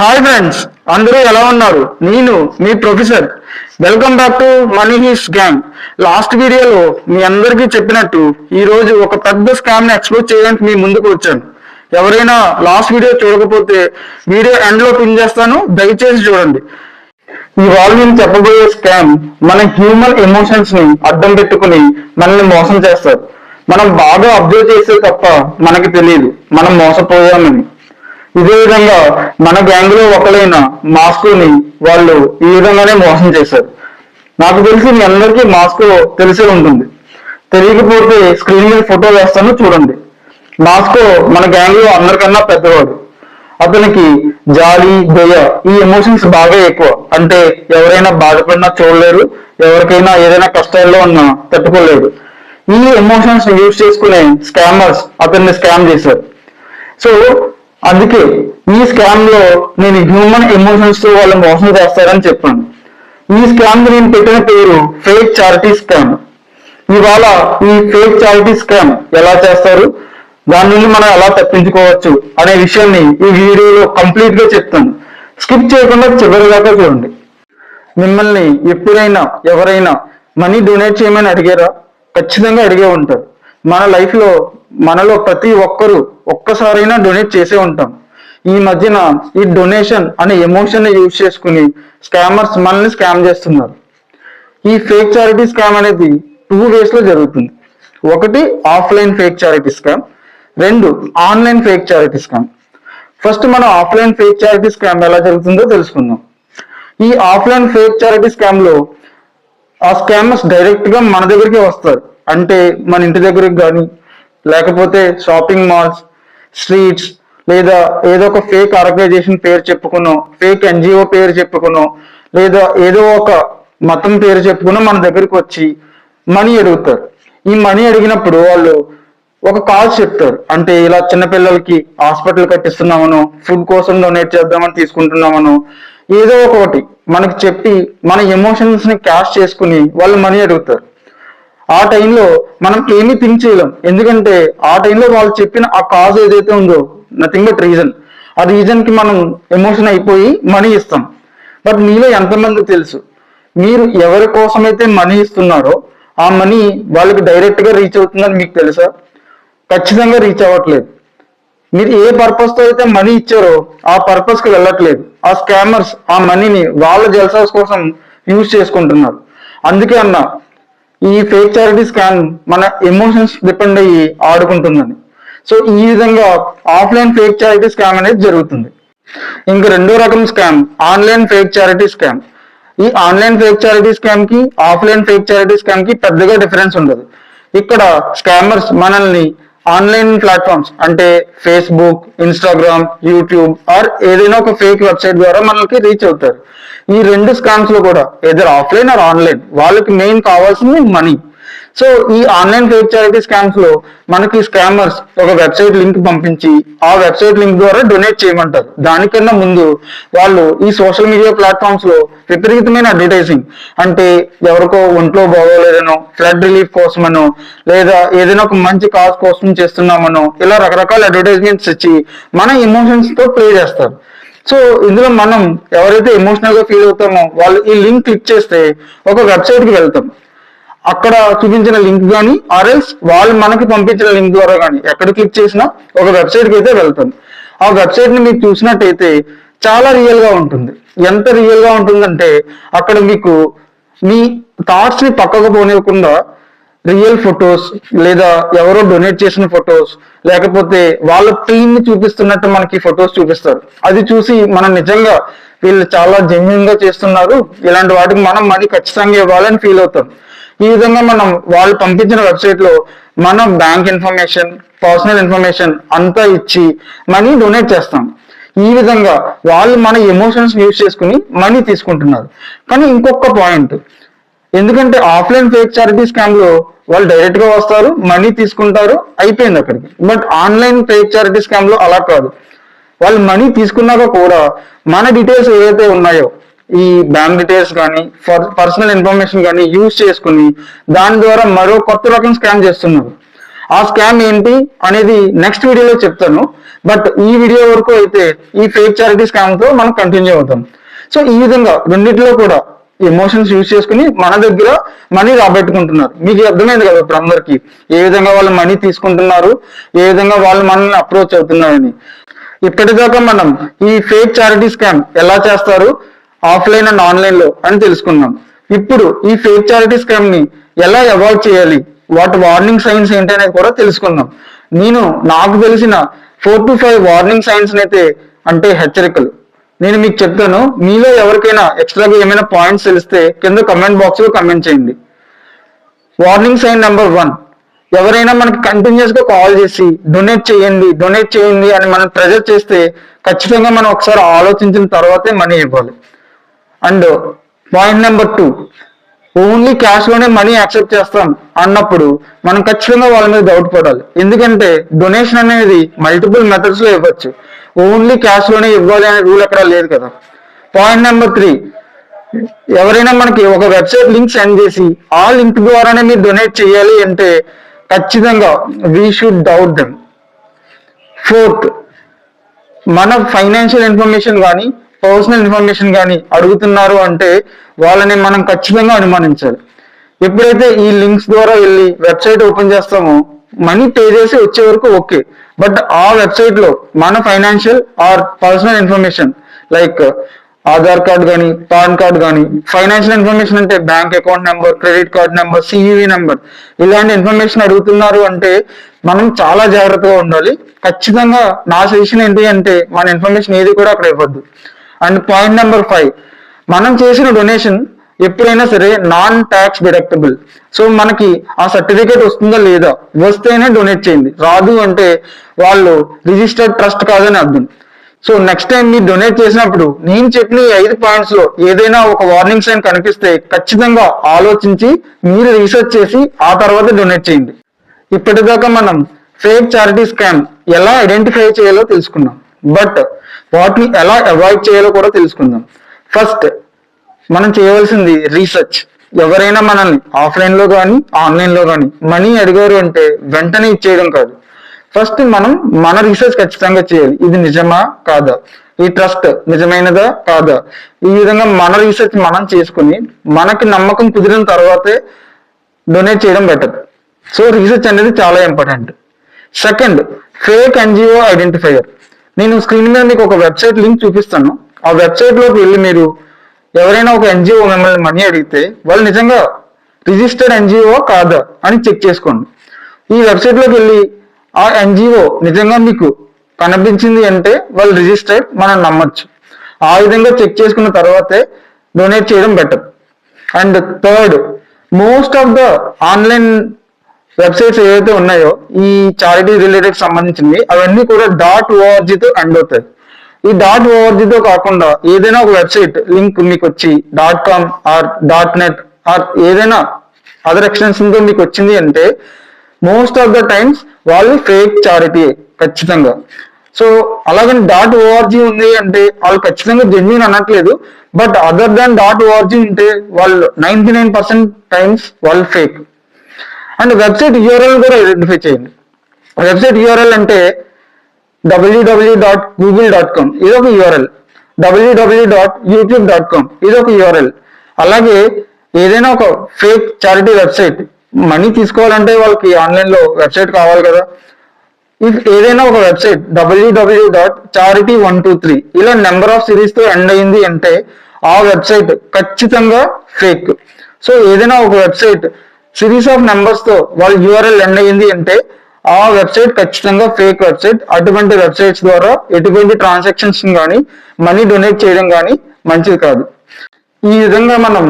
Hi friends అందరూ ఎలా ఉన్నారు? నేను మీ professor. Welcome back to money heist gang last వీడియోలో మీ అందరికీ చెప్పినట్టు ఈ రోజు ఒక పెద్ద స్కామ్ని ఎక్స్ప్లోర్ చేయడానికి మీ ముందుకు వచ్చాను. ఎవరైనా లాస్ట్ వీడియో చూడకపోతే వీడియో ఎండ్లో పిన్ చేస్తాను. దయచేసి చూడండి. ఇవాళ నేను చెప్పబోయే స్కామ్ మన హ్యూమన్ ఎమోషన్స్ని అర్థం పెట్టుకుని మనల్ని మోసం చేస్తారు మనం బాగా అబ్జర్వ్ చేస్తే తప్ప మనకి తెలియదు. మనం మోసపోయామని. ఇదే విధంగా మన గ్యాంగ్లో ఒకరైన మాస్కోని వాళ్ళు ఈ విధంగానే మోసం చేశారు. నాకు తెలిసి మీ అందరికీ మాస్కో తెలిసే ఉంటుంది. తెలియకపోతే స్క్రీన్ మీద ఫోటో వేస్తాను చూడండి. మాస్కో మన గ్యాంగ్లో అందరికన్నా పెద్దవాడు. అతనికి జాలి దయ ఈ ఎమోషన్స్ బాగా ఎక్కువ. అంటే ఎవరైనా బాధపడినా చూడలేరు ఎవరికైనా ఏదైనా కష్టాల్లో ఉన్నా తట్టుకోలేరు. ఈ ఎమోషన్స్ యూజ్ చేసుకునే స్కామర్స్ అతన్ని స్కామ్ చేశారు. సో అందుకే ఈ స్కామ్లో నేను హ్యూమన్ ఎమోషన్స్తో వాళ్ళు మోసం చేస్తారని చెప్పాను. ఈ స్కామ్కి నేను పెట్టిన పేరు ఫేక్ చారిటీ స్కామ్ ఇవాళ ఈ ఫేక్ చారిటీ స్కామ్ ఎలా చేస్తారు? దాని నుండి మనం ఎలా తప్పించుకోవచ్చు అనే విషయాన్ని ఈ వీడియోలో కంప్లీట్గా చెప్తాను. స్కిప్ చేయకుండా చివరి దాకా చూడండి. మిమ్మల్ని ఎప్పుడైనా ఎవరైనా మనీ డొనేట్ చేయమని అడిగారా? ఖచ్చితంగా అడిగే ఉంటారు. మన లైఫ్లో మనలో ప్రతి ఒక్కరూ ఒక్కసారైనా డొనేట్ చేసే ఉంటాం. ఈ మధ్యన ఈ డొనేషన్ అనే ఎమోషన్ని యూజ్ చేసుకుని స్కామర్స్ మనల్ని స్కామ్ చేస్తున్నారు. ఈ ఫేక్ చారిటీ స్కామ్ అనేది టూ వేస్లో జరుగుతుంది. ఒకటి ఆఫ్లైన్ ఫేక్ చారిటీ స్కామ్ రెండు online fake charity scam first మనం ఆఫ్లైన్ ఫేక్ చారిటీ స్కామ్ ఎలా జరుగుతుందో తెలుసుకుందాం. ఈ ఆఫ్లైన్ ఫేక్ చారిటీ స్కామ్లో ఆ స్కామర్స్ డైరెక్ట్గా మన దగ్గరికి వస్తారు. అంటే మన ఇంటి దగ్గరికి కానీ లేకపోతే షాపింగ్ మాల్స్ స్ట్రీట్స్ లేదా ఏదో ఒక ఫేక్ ఆర్గనైజేషన్ పేరు చెప్పుకునో ఫేక్ ఎన్జిఓ పేరు చెప్పుకునో లేదా ఏదో ఒక మతం పేరు చెప్పుకునో మన దగ్గరికి వచ్చి మనీ అడుగుతారు. ఈ మనీ అడిగినప్పుడు వాళ్ళు ఒక కాల్ చెప్తారు. అంటే ఇలా చిన్నపిల్లలకి హాస్పిటల్ కట్టిస్తున్నామను ఫుడ్ కోసం డొనేట్ చేద్దామని తీసుకుంటున్నామను ఏదో ఒకటి మనకి చెప్పి మన ఎమోషన్స్ని క్యాష్ చేసుకుని వాళ్ళు మనీ అడుగుతారు. ఆ టైంలో మనం ఏమీ థింక్ చేయలేం. ఎందుకంటే ఆ టైంలో వాళ్ళు చెప్పిన ఆ కాజ్ ఏదైతే ఉందో నథింగ్ బట్ రీజన్ ఆ రీజన్కి మనం ఎమోషన్ అయిపోయి మనీ ఇస్తాం. బట్ మీలో ఎంతమంది తెలుసు? మీరు ఎవరి కోసమైతే మనీ ఇస్తున్నారో ఆ మనీ వాళ్ళకి డైరెక్ట్గా రీచ్ అవుతుందని మీకు తెలుసా? ఖచ్చితంగా రీచ్ అవ్వట్లేదు. మీరు ఏ పర్పస్తో అయితే మనీ ఇచ్చారో ఆ పర్పస్కి వెళ్ళట్లేదు. ఆ స్కామర్స్ ఆ మనీని వాళ్ళ జల్సాస్ కోసం యూజ్ చేసుకుంటున్నారు. అందుకే అన్నా ఈ ఫేక్ చారిటీ స్కామ్ మన ఎమోషన్స్ డిపెండ్ అయ్యి ఆడుకుంటుందని సో ఈ విధంగా ఆఫ్లైన్ ఫేక్ చారిటీ స్కామ్ అనేది జరుగుతుంది. ఇంకా రెండో రకం scam online fake charity scam ఈ ఆన్లైన్ ఫేక్ చారిటీ స్కామ్కి ఆఫ్లైన్ ఫేక్ చారిటీ స్కామ్కి పెద్దగా డిఫరెన్స్ ఉండదు. ఇక్కడ స్కామర్స్ మనల్ని ఆన్లైన్ ప్లాట్ఫామ్స్ అంటే ఫేస్బుక్ ఇన్స్టాగ్రామ్ యూట్యూబ్ ఆర్ ఏదైనా ఒక ఫేక్ వెబ్సైట్ ద్వారా మనకి రీచ్ అవుతారు. ఈ రెండు స్కామ్స్లో కూడా ఎదర్ ఆఫ్లైన్ ఆర్ ఆన్లైన్ వాళ్ళకి మెయిన్ కావాల్సింది మనీ సో ఈ ఆన్లైన్ ఫేక్ చారిటీ స్కామ్స్లో మనకి స్కామర్స్ ఒక వెబ్సైట్ లింక్ పంపించి ఆ వెబ్సైట్ లింక్ ద్వారా డొనేట్ చేయమంటారు. దానికన్నా ముందు వాళ్ళు ఈ సోషల్ మీడియా ప్లాట్ఫామ్స్లో విపరీతమైన అడ్వర్టైజింగ్ అంటే ఎవరికో ఒంట్లో బాగోలేదనో ఫ్లడ్ రిలీఫ్ కోసమనో లేదా ఏదైనా ఒక మంచి కాజ్ కోసం చేస్తున్నామనో ఇలా రకరకాల అడ్వర్టైజ్మెంట్స్ ఇచ్చి మన ఎమోషన్స్తో ప్లే చేస్తారు. సో ఇందులో మనం ఎవరైతే ఎమోషనల్గా ఫీల్ అవుతామో వాళ్ళు ఈ లింక్ క్లిక్ చేస్తే ఒక వెబ్సైట్కి వెళ్తాం. అక్కడ చూపించిన లింక్ కానీ ఆర్ఎల్స్ వాళ్ళు మనకి పంపించిన లింక్ ద్వారా కానీ ఎక్కడ క్లిక్ చేసినా ఒక వెబ్సైట్కి అయితే వెళ్తాం. ఆ వెబ్సైట్ని మీకు చూసినట్టయితే చాలా రియల్గా ఉంటుంది. ఎంత రియల్గా ఉంటుందంటే అక్కడ మీకు మీ థాట్స్ని పక్కకు పోనివ్వకుండా రియల్ ఫొటోస్ లేదా ఎవరో డొనేట్ చేసిన ఫొటోస్ లేకపోతే వాళ్ళ టీమ్ని చూపిస్తున్నట్టు మనకి ఫొటోస్ చూపిస్తారు. అది చూసి మనం నిజంగా వీళ్ళు చాలా జెన్యున్గా చేస్తున్నారు. ఇలాంటి వాటికి మనం మనీ ఖచ్చితంగా ఇవ్వాలని ఫీల్ అవుతాం. ఈ విధంగా మనం వాళ్ళు పంపించిన వెబ్సైట్లో మన బ్యాంక్ ఇన్ఫర్మేషన్ పర్సనల్ ఇన్ఫర్మేషన్ అంతా ఇచ్చి మనీ డొనేట్ చేస్తాం. ఈ విధంగా వాళ్ళు మన ఎమోషన్స్ యూజ్ చేసుకుని మనీ తీసుకుంటున్నారు. కానీ ఇంకొక పాయింట్ ఎందుకంటే ఆఫ్లైన్ ఫేక్ చారిటీ స్కామ్లో వాళ్ళు డైరెక్ట్గా వస్తారు మనీ తీసుకుంటారు అయిపోయింది అక్కడికి. బట్ ఆన్లైన్ ఫేక్ చారిటీ స్కామ్లో అలా కాదు. వాళ్ళు మనీ తీసుకున్నాక కూడా మన డీటెయిల్స్ ఏవైతే ఉన్నాయో ఈ బ్యాంక్ డీటెయిల్స్ కానీ పర్సనల్ ఇన్ఫర్మేషన్ కానీ యూజ్ చేసుకుని దాని ద్వారా మరో కొత్త రకం స్కామ్ చేస్తున్నారు. ఆ స్కామ్ ఏంటి అనేది నెక్స్ట్ వీడియోలో చెప్తాను. బట్ ఈ వీడియో వరకు అయితే ఈ ఫేక్ చారిటీ స్కామ్తో మనం కంటిన్యూ అవుతాం. సో ఈ విధంగా రెండిట్లో కూడా ఎమోషన్స్ యూజ్ చేసుకుని మన దగ్గర మనీ రాబెట్టుకుంటున్నారు. మీకు అర్థమైంది కదా ఇప్పుడు అందరికి? ఏ విధంగా వాళ్ళు మనీ తీసుకుంటున్నారు? ఏ విధంగా వాళ్ళు మనల్ని అప్రోచ్ అవుతున్నారని? ఇప్పటిదాకా మనం ఈ ఫేక్ చారిటీ స్కామ్ ఎలా చేస్తారు? ఆఫ్లైన్ అండ్ ఆన్లైన్లో అని తెలుసుకున్నాం. ఇప్పుడు ఈ ఫేక్ చారిటీ స్కామ్ని ఎలా అవాయిడ్ చేయాలి? వాటి వార్నింగ్ సైన్స్ ఏంటి అనేది కూడా తెలుసుకుందాం నేను నాకు తెలిసిన four to five warning signs అయితే అంటే హెచ్చరికలు. నేను మీకు చెప్తాను మీలో ఎవరికైనా ఎక్స్ట్రాగా ఏమైనా పాయింట్స్ తెలిస్తే కింద కమెంట్ బాక్స్లో కమెంట్ చేయండి. వార్నింగ్ సైన్ నెంబర్ వన్ ఎవరైనా మనకి కంటిన్యూస్గా కాల్ చేసి డొనేట్ చేయండి డొనేట్ చేయండి అని మనం ప్రెజర్ చేస్తే ఖచ్చితంగా మనం ఒకసారి ఆలోచించిన తర్వాతే మనీ ఇవ్వాలి. And point number two only క్యాష్లోనే money accept చేస్తాం అన్నప్పుడు మనం ఖచ్చితంగా వాళ్ళ మీద డౌట్ పడాలి. ఎందుకంటే డొనేషన్ అనేది మల్టిపుల్ మెథడ్స్లో ఇవ్వచ్చు. ఓన్లీ క్యాష్లోనే ఇవ్వాలి అనే రూల్ ఎక్కడ లేదు కదా. పాయింట్ నెంబర్ త్రీ ఎవరైనా మనకి ఒక వెబ్సైట్ లింక్ సెండ్ చేసి ఆ లింక్ ద్వారానే మీరు డొనేట్ చేయాలి అంటే ఖచ్చితంగా we should doubt them fourth మన ఫైనాన్షియల్ ఇన్ఫర్మేషన్ కానీ పర్సనల్ ఇన్ఫర్మేషన్ కానీ అడుగుతున్నారు అంటే వాళ్ళని మనం ఖచ్చితంగా అనుమానించాలి. ఎప్పుడైతే ఈ లింక్స్ ద్వారా వెళ్ళి వెబ్సైట్ ఓపెన్ చేస్తామో మనీ పే చేసి వచ్చే వరకు ఓకే. బట్ ఆ వెబ్సైట్లో మన financial or personal information like Aadhaar card కానీ పాన్ కార్డ్ కానీ ఫైనాన్షియల్ ఇన్ఫర్మేషన్ అంటే bank account number credit card number CVV number ఇలాంటి ఇన్ఫర్మేషన్ అడుగుతున్నారు అంటే మనం చాలా జాగ్రత్తగా ఉండాలి. ఖచ్చితంగా నా సజెషన్ ఏంటి అంటే మన ఇన్ఫర్మేషన్ ఏది కూడా అక్కడ ఇవ్వద్దు. అండ్ పాయింట్ నెంబర్ ఫైవ్ మనం చేసిన డొనేషన్ ఎప్పుడైనా సరే నాన్ ట్యాక్స్ డిడక్టబుల్ సో మనకి ఆ సర్టిఫికేట్ వస్తుందా లేదా వస్తేనే డొనేట్ చేయండి. రాదు అంటే వాళ్ళు రిజిస్టర్డ్ ట్రస్ట్ కాదని అర్థం. సో నెక్స్ట్ టైం మీరు డొనేట్ చేసినప్పుడు నేను చెప్పిన ఈ ఐదు పాయింట్స్లో ఏదైనా ఒక వార్నింగ్ సైన్ కనిపిస్తే ఖచ్చితంగా ఆలోచించి మీరు రీసెర్చ్ చేసి ఆ తర్వాత డొనేట్ చేయండి. ఇప్పటిదాకా మనం ఫేక్ చారిటీ స్కామ్ ఎలా ఐడెంటిఫై చేయాలో తెలుసుకున్నాం. బట్ వాటిని ఎలా అవాయిడ్ చేయాలో కూడా తెలుసుకుందాం. ఫస్ట్ మనం చేయవలసింది రీసెర్చ్ ఎవరైనా మనల్ని ఆఫ్లైన్లో కానీ ఆన్లైన్లో కానీ మనీ అడిగారు అంటే వెంటనే ఇచ్చేయడం కాదు. ఫస్ట్ మనం మన రీసెర్చ్ ఖచ్చితంగా చేయాలి. ఇది నిజమా కాదా? ఈ ట్రస్ట్ నిజమైనదా కాదా? ఈ విధంగా మన రీసెర్చ్ మనం చేసుకుని మనకి నమ్మకం కుదిరిన తర్వాతే డొనేట్ చేయడం బెటర్ సో రీసెర్చ్ అనేది చాలా important second fake NGO identifier నేను స్క్రీన్ మీద మీకు ఒక వెబ్సైట్ లింక్ చూపిస్తాను. ఆ వెబ్సైట్లోకి వెళ్ళి మీరు ఎవరైనా ఒక ఎన్జిఓ మిమ్మల్ని మనీ అడిగితే వాళ్ళు నిజంగా రిజిస్టర్డ్ ఎన్జిఓ కాదా అని చెక్ చేసుకోండి. ఈ వెబ్సైట్లోకి వెళ్ళి ఆ ఎన్జిఓ నిజంగా మీకు కనిపించింది అంటే వాళ్ళు రిజిస్టర్డ్ మనం నమ్మచ్చు. ఆ విధంగా చెక్ చేసుకున్న తర్వాతే డొనేట్ చేయడం better and third most of the online websites ఏవైతే ఉన్నాయో ఈ చారిటీ రిలేటెడ్ సంబంధించినవి అవన్నీ కూడా డాట్ ఓఆర్జీతో ఎండ్ అవుతాయి. ఈ డాట్ ఓఆర్జీతో కాకుండా ఏదైనా ఒక వెబ్సైట్ లింక్ మీకు వచ్చి dot com or dot net or ఏదైనా అదర్ ఎక్స్టెన్షన్తో మీకు వచ్చింది అంటే మోస్ట్ ఆఫ్ ద టైమ్స్ వాళ్ళు ఫేక్ చారిటీ ఖచ్చితంగా. సో అలాగని డాట్ ఓఆర్జీ ఉంది అంటే వాళ్ళు ఖచ్చితంగా జెన్యున్ అనట్లేదు but other than dot org ఉంటే వాళ్ళు నైన్టీ నైన్ పర్సెంట్ టైమ్స్ వాళ్ళు ఫేక్ అండ్ వెబ్సైట్ యూఆర్ఎల్ కూడా ఐడెంటిఫై చేయండి. వెబ్సైట్ యూఆర్ఎల్ అంటే WW dot Google dot com. ఇదొక URL WW dot YouTube dot com. ఇది ఒక యూఆర్ఎల్ అలాగే ఏదైనా ఒక ఫేక్ చారిటీ వెబ్సైట్. మనీ తీసుకోవాలంటే వాళ్ళకి ఆన్లైన్లో వెబ్సైట్ కావాలి కదా. ఇఫ్ ఏదైనా ఒక website WW dot charity one two three. ఇలా నెంబర్ ఆఫ్ సిరీస్తో ఎండ్ అయింది అంటే ఆ వెబ్సైట్ ఖచ్చితంగా ఫేక్. సో ఏదైనా ఒక వెబ్సైట్ సిరీస్ ఆఫ్ నెంబర్స్తో వాళ్ళ యూఆర్ఎల్ ఎండ్ అయ్యింది అంటే ఆ వెబ్సైట్ ఖచ్చితంగా ఫేక్ వెబ్సైట్ అటువంటి వెబ్సైట్స్ ద్వారా ఎటువంటి ట్రాన్సాక్షన్స్ కానీ మనీ డొనేట్ చేయడం కానీ మంచిది కాదు. ఈ విధంగా మనం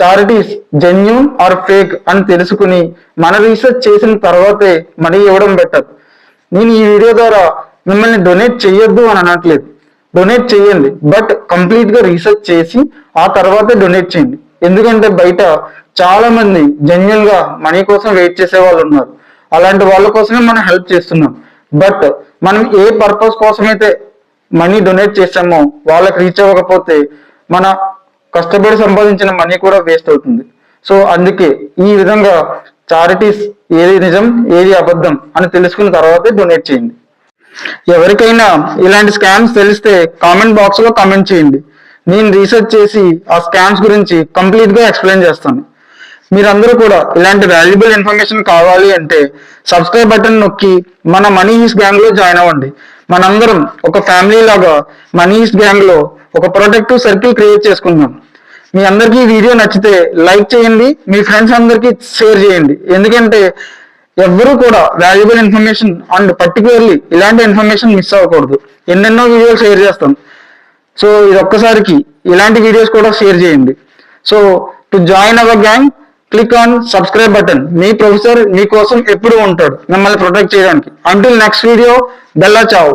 చారిటీస్ జెన్యున్ ఆర్ ఫేక్ అని తెలుసుకుని మన రీసెర్చ్ చేసిన తర్వాతే మనీ ఇవ్వడం బెటర్ నేను ఈ వీడియో ద్వారా మిమ్మల్ని డొనేట్ చేయొద్దు అని అనట్లేదు. డొనేట్ చేయండి బట్ కంప్లీట్గా రీసెర్చ్ చేసి ఆ తర్వాతే డొనేట్ చేయండి. ఎందుకంటే బయట చాలా మంది జెన్యున్గా మనీ కోసం వెయిట్ చేసే వాళ్ళు ఉన్నారు. అలాంటి వాళ్ళ కోసమే మనం హెల్ప్ చేస్తున్నాం. బట్ మనం ఏ పర్పస్ కోసమైతే మనీ డొనేట్ చేసామో వాళ్ళకి రీచ్ అవ్వకపోతే మన కష్టపడి సంపాదించిన మనీ కూడా వేస్ట్ అవుతుంది. సో అందుకే ఈ విధంగా చారిటీస్ ఏది నిజం ఏది అబద్ధం అని తెలుసుకున్న తర్వాతే డొనేట్ చేయండి. ఎవరికైనా ఇలాంటి స్కామ్స్ తెలిస్తే కామెంట్ బాక్స్లో కామెంట్ చేయండి. నేను రీసెర్చ్ చేసి ఆ స్కామ్స్ గురించి కంప్లీట్గా ఎక్స్ప్లెయిన్ చేస్తాను. మీరందరూ కూడా ఇలాంటి వాల్యుబుల్ ఇన్ఫర్మేషన్ కావాలి అంటే సబ్స్క్రైబ్ బటన్ నొక్కి మన మనీ ఈస్ గ్యాంగ్లో జాయిన్ అవ్వండి. మనందరం ఒక ఫ్యామిలీ లాగా మనీ హీస్ గ్యాంగ్లో ఒక ప్రొటెక్టివ్ సర్కిల్ క్రియేట్ చేసుకుందాం. మీ అందరికీ ఈ వీడియో నచ్చితే లైక్ చేయండి మీ ఫ్రెండ్స్ అందరికీ షేర్ చేయండి. ఎందుకంటే ఎవ్వరూ కూడా వాల్యుబుల్ ఇన్ఫర్మేషన్ అండ్ పర్టికులర్లీ ఇలాంటి ఇన్ఫర్మేషన్ మిస్ అవ్వకూడదు. ఎన్నెన్నో వీడియోలు షేర్ చేస్తాం. సో ఇది ఒక్కసారికి ఇలాంటి వీడియోస్ కూడా షేర్ చేయండి. So to join our gang click on subscribe button me professor మీకోసం ఎప్పుడు ఉంటాడు. మిమ్మల్ని ప్రొటెక్ట్ చేయడానికి. అంటిల్ నెక్స్ట్ వీడియో బెల్లా చావు